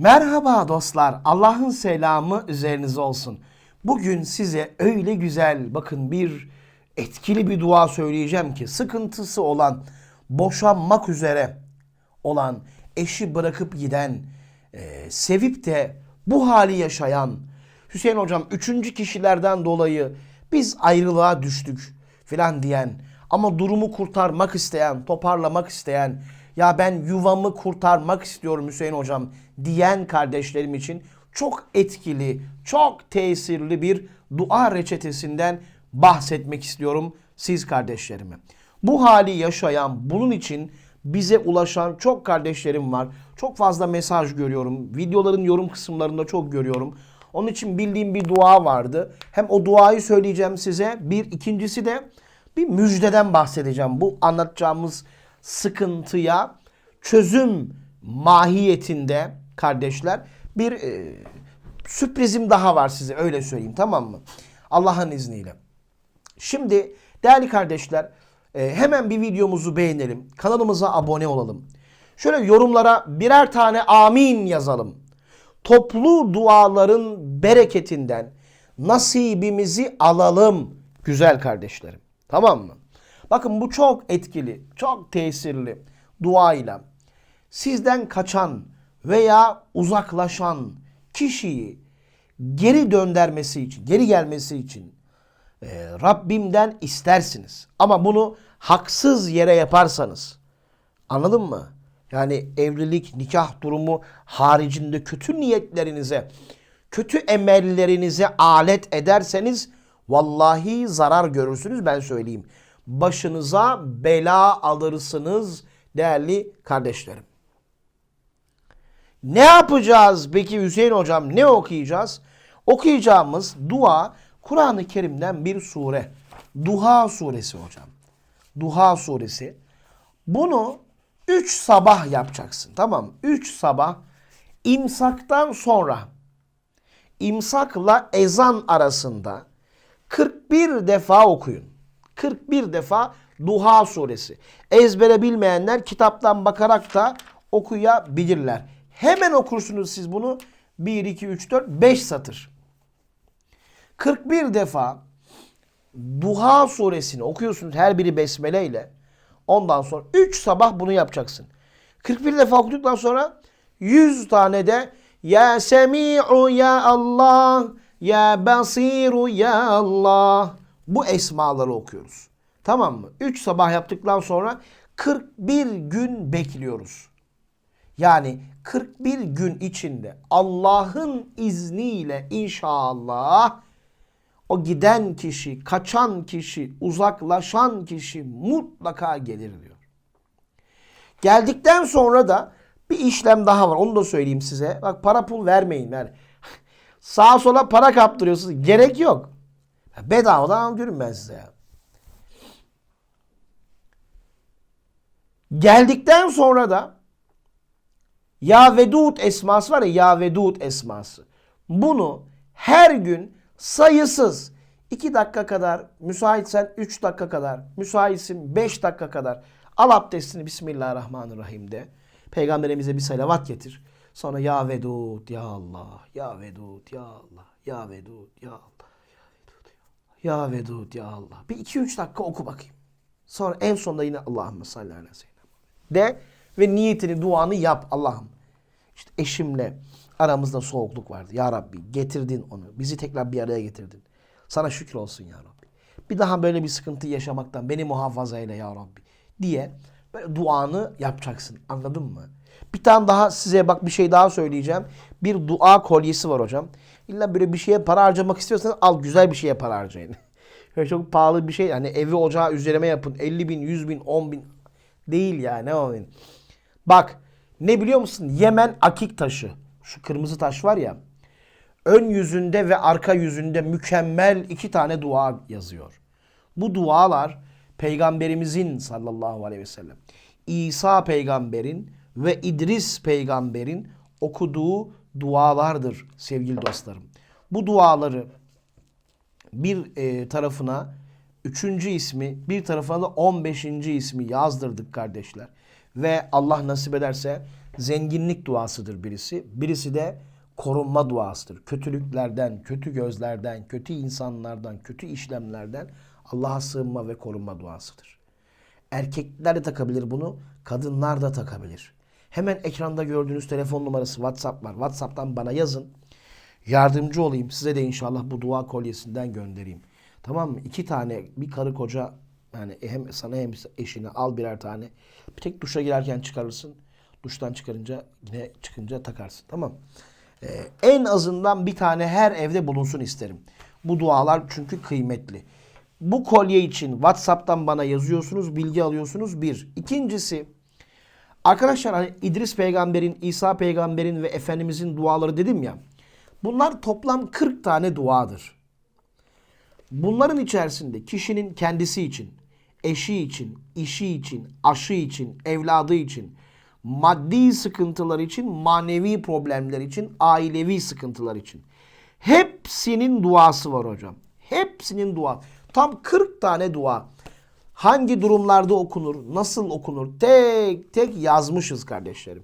Merhaba dostlar. Allah'ın selamı üzerinize olsun. Bugün size öyle güzel bakın bir etkili bir dua söyleyeceğim ki sıkıntısı olan, boşanmak üzere olan, eşi bırakıp giden, e, sevip de bu hali yaşayan Hüseyin hocam üçüncü kişilerden dolayı biz ayrılığa düştük filan diyen ama durumu kurtarmak isteyen, toparlamak isteyen ya ben yuvamı kurtarmak istiyorum Hüseyin hocam diyen kardeşlerim için çok etkili, çok tesirli bir dua reçetesinden bahsetmek istiyorum siz kardeşlerime. Bu hali yaşayan, bunun için bize ulaşan çok kardeşlerim var. Çok fazla mesaj görüyorum. Videoların yorum kısımlarında çok görüyorum. Onun için bildiğim bir dua vardı. Hem o duayı söyleyeceğim size. Bir ikincisi de bir müjdeden bahsedeceğim. Bu anlatacağımız sıkıntıya çözüm mahiyetinde kardeşler bir e, sürprizim daha var size öyle söyleyeyim tamam mı? Allah'ın izniyle. Şimdi değerli kardeşler e, hemen bir videomuzu beğenelim. Kanalımıza abone olalım. Şöyle yorumlara birer tane amin yazalım. Toplu duaların bereketinden nasibimizi alalım güzel kardeşlerim. Tamam mı? Bakın bu çok etkili, çok tesirli duayla sizden kaçan veya uzaklaşan kişiyi geri döndürmesi için, geri gelmesi için e, Rabbimden istersiniz. Ama bunu haksız yere yaparsanız anladın mı? Yani evlilik, nikah durumu haricinde kötü niyetlerinize, kötü emellerinize alet ederseniz vallahi zarar görürsünüz ben söyleyeyim. Başınıza bela alırsınız değerli kardeşlerim. Ne yapacağız peki Hüseyin hocam? Ne okuyacağız? Okuyacağımız dua Kur'an-ı Kerim'den bir sure. Duha suresi hocam. Duha suresi. Bunu 3 sabah yapacaksın. Tamam mı? 3 sabah imsaktan sonra imsakla ezan arasında 41 defa okuyun. 41 defa Duha suresi. Ezbere bilmeyenler kitaptan bakarak da okuyabilirler. Hemen okursunuz siz bunu. 1, 2, 3, 4, 5 satır. 41 defa Duha suresini okuyorsunuz her biri besmele ile. Ondan sonra 3 sabah bunu yapacaksın. 41 defa okuduktan sonra 100 tane de Ya Semi'u Ya Allah Ya Basiru Ya Allah bu esmaları okuyoruz. Tamam mı? 3 sabah yaptıktan sonra 41 gün bekliyoruz. Yani 41 gün içinde Allah'ın izniyle inşallah o giden kişi, kaçan kişi, uzaklaşan kişi mutlaka gelir diyor. Geldikten sonra da bir işlem daha var. Onu da söyleyeyim size. Bak para pul vermeyin. Yani sağa sola para kaptırıyorsunuz. Gerek yok. Bedavadan anlatıyorum ben size ya. Geldikten sonra da Ya Vedud esması var ya Ya Vedud esması. Bunu her gün sayısız 2 dakika kadar, müsaitsen 3 dakika kadar, müsaitsin 5 dakika kadar al abdestini Bismillahirrahmanirrahim de. Peygamberimize bir salavat getir. Sonra Ya Vedud, Ya Allah, Ya Vedud, Ya Allah, Ya Vedud, Ya Allah, Ya Vedud, Ya Allah. Bir 2-3 dakika oku bakayım. Sonra en sonunda yine Allahümme salli ala seyyidina de ve niyetini, duanı yap Allah'ım. İşte eşimle aramızda soğukluk vardı. Ya Rabbi getirdin onu. Bizi tekrar bir araya getirdin. Sana şükür olsun ya Rabbi. Bir daha böyle bir sıkıntı yaşamaktan beni muhafaza eyle ya Rabbi diye böyle duanı yapacaksın. Anladın mı? Bir tane daha size bak bir şey daha söyleyeceğim. Bir dua kolyesi var hocam. İlla böyle bir şeye para harcamak istiyorsanız al güzel bir şeye para harcayın. Böyle çok pahalı bir şey. Yani evi ocağı üzerime yapın. 50 bin, 100 bin, 10 bin değil ya ne olayım. Bak ne biliyor musun? Yemen akik taşı. Şu kırmızı taş var ya. Ön yüzünde ve arka yüzünde mükemmel iki tane dua yazıyor. Bu dualar peygamberimizin sallallahu aleyhi ve sellem İsa peygamberin ve İdris peygamberin okuduğu dualardır sevgili dostlarım. Bu duaları bir e, tarafına üçüncü ismi bir tarafına da on beşinci ismi yazdırdık kardeşler. Ve Allah nasip ederse zenginlik duasıdır birisi. Birisi de korunma duasıdır. Kötülüklerden, kötü gözlerden, kötü insanlardan, kötü işlemlerden Allah'a sığınma ve korunma duasıdır. Erkekler de takabilir bunu, kadınlar da takabilir. Hemen ekranda gördüğünüz telefon numarası WhatsApp var. WhatsApp'tan bana yazın. Yardımcı olayım. Size de inşallah bu dua kolyesinden göndereyim. Tamam mı? İki tane bir karı koca yani hem sana hem eşine al birer tane. Bir tek duşa girerken çıkarırsın. Duştan çıkarınca yine çıkınca takarsın. Tamam. Ee, en azından bir tane her evde bulunsun isterim. Bu dualar çünkü kıymetli. Bu kolye için WhatsApp'tan bana yazıyorsunuz, bilgi alıyorsunuz. Bir. İkincisi Arkadaşlar hani İdris peygamberin, İsa peygamberin ve Efendimizin duaları dedim ya. Bunlar toplam 40 tane duadır. Bunların içerisinde kişinin kendisi için, eşi için, işi için, aşı için, evladı için, maddi sıkıntılar için, manevi problemler için, ailevi sıkıntılar için. Hepsinin duası var hocam. Hepsinin dua. Tam 40 tane dua. Hangi durumlarda okunur, nasıl okunur tek tek yazmışız kardeşlerim.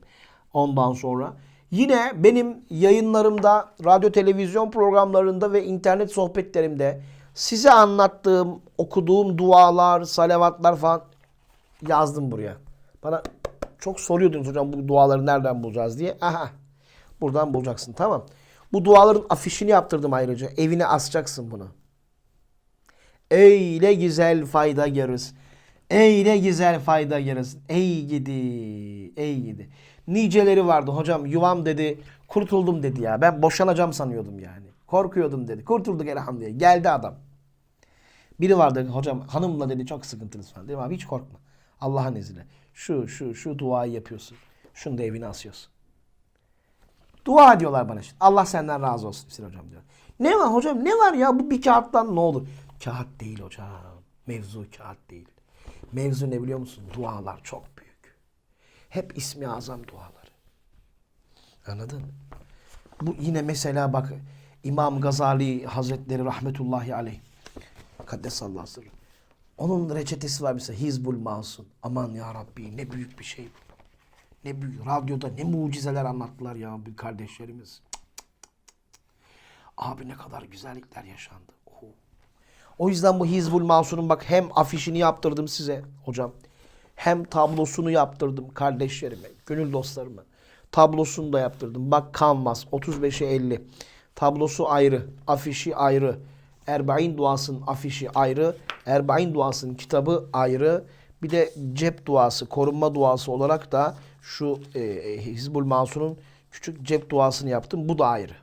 Ondan sonra yine benim yayınlarımda, radyo televizyon programlarında ve internet sohbetlerimde size anlattığım, okuduğum dualar, salavatlar falan yazdım buraya. Bana çok soruyordunuz hocam bu duaları nereden bulacağız diye. Aha buradan bulacaksın tamam. Bu duaların afişini yaptırdım ayrıca. Evine asacaksın bunu. Öyle güzel fayda görürüz. Öyle güzel fayda görürüz. Ey gidi, ey gidi. Niceleri vardı hocam yuvam dedi, kurtuldum dedi ya. Ben boşanacağım sanıyordum yani. Korkuyordum dedi. Kurtulduk elhamdülillah. Geldi adam. Biri vardı hocam hanımla dedi çok sıkıntınız falan. Dedim abi hiç korkma. Allah'ın izniyle. Şu şu şu duayı yapıyorsun. Şunu da evine asıyorsun. Dua diyorlar bana işte. Allah senden razı olsun Hüseyin hocam diyor. Ne var hocam ne var ya bu bir kağıttan ne olur? Kağıt değil hocam. Mevzu kağıt değil. Mevzu ne biliyor musun? Dualar çok büyük. Hep ismi azam duaları. Anladın mı? Bu yine mesela bak İmam Gazali Hazretleri rahmetullahi aleyh. Kaddesallahu sırrı. Onun reçetesi var mesela Hizbul Masum. Aman ya Rabbi ne büyük bir şey bu. Ne büyük. Radyoda ne mucizeler anlattılar ya bu kardeşlerimiz. Cık, cık, cık. Abi ne kadar güzellikler yaşandı. O yüzden bu Hizbul Mansur'un bak hem afişini yaptırdım size hocam. Hem tablosunu yaptırdım kardeşlerime, gönül dostlarıma. Tablosunu da yaptırdım. Bak Canvas 35'e 50. Tablosu ayrı, afişi ayrı. Erbain duasının afişi ayrı. Erbain duasının kitabı ayrı. Bir de cep duası, korunma duası olarak da şu e, Hizbul Mansur'un küçük cep duasını yaptım. Bu da ayrı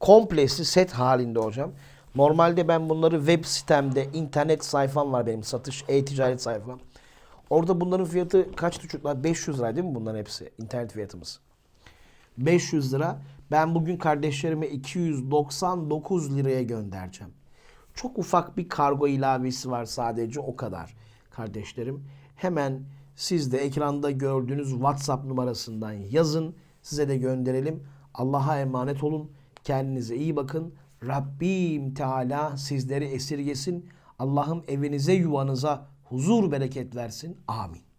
komplesi set halinde hocam. Normalde ben bunları web sitemde, internet sayfam var benim satış, e-ticaret sayfam. Orada bunların fiyatı kaç çocuklar? 500 lira değil mi bunların hepsi? internet fiyatımız. 500 lira. Ben bugün kardeşlerime 299 liraya göndereceğim. Çok ufak bir kargo ilavesi var sadece o kadar kardeşlerim. Hemen siz de ekranda gördüğünüz WhatsApp numarasından yazın. Size de gönderelim. Allah'a emanet olun. Kendinize iyi bakın. Rabbim Teala sizleri esirgesin. Allah'ım evinize yuvanıza huzur bereket versin. Amin.